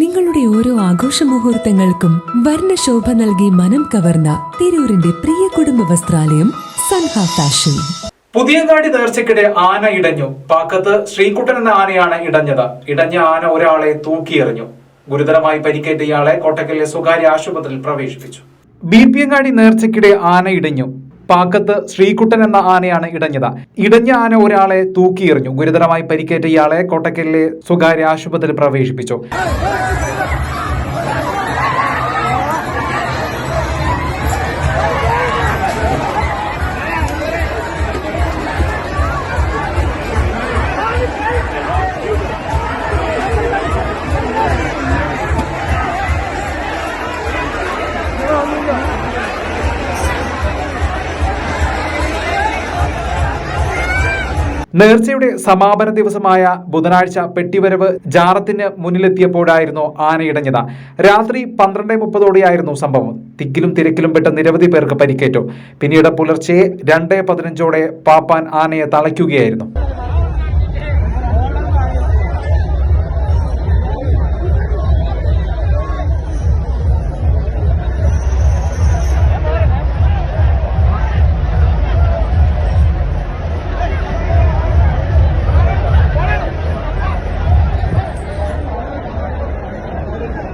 നിങ്ങളുടെ ഓരോ ആഘോഷ മുഹൂർത്തങ്ങൾക്കും വർണശോഭ നൽകി മനം കവർന്ന തിരൂരിന്റെ പ്രിയ കുടുംബ വസ്ത്രാലയം സൻഹ ഫാഷൻ. പുതിയങ്ങാടി നേർച്ചയ്ക്കിടെ ആന ഇടഞ്ഞു. പാക്കത്ത് ശ്രീകുട്ടൻ എന്ന ആനയാണ് ഇടഞ്ഞത്. ഇടഞ്ഞ ആന ഒരാളെ തൂക്കിയെറിഞ്ഞു. ഗുരുതരമായി പരിക്കേറ്റ ഇയാളെ കോട്ടക്കലിലെ സ്വകാര്യ ആശുപത്രിയിൽ പ്രവേശിപ്പിച്ചു. ബി പി അങ്ങാടി നേർച്ചയ്ക്കിടെ ആന ഇടഞ്ഞു. പാക്കത്ത് ശ്രീകുട്ടൻ എന്ന ആനയാണ് ഇടഞ്ഞത്. ഇടഞ്ഞ ആന ഒരാളെ തൂക്കിയെറിഞ്ഞു ഗുരുതരമായി പരിക്കേറ്റ ഇയാളെ കോട്ടക്കലിലെ സ്വകാര്യ ആശുപത്രിയിൽ പ്രവേശിപ്പിച്ചു. നേർച്ചയുടെ സമാപന ദിവസമായ ബുധനാഴ്ച പെട്ടിവരവ് ജാറത്തിന് മുന്നിലെത്തിയപ്പോഴായിരുന്നു ആനയിടഞ്ഞത് രാത്രി പന്ത്രണ്ട് മുപ്പതോടെയായിരുന്നു സംഭവം. തിക്കിലും തിരക്കിലും പെട്ട നിരവധി പേർക്ക് പരിക്കേറ്റു. പിന്നീട് പുലർച്ചെ രണ്ട് പതിനഞ്ചോടെ പാപ്പാൻ ആനയെ തളയ്ക്കുകയായിരുന്നു.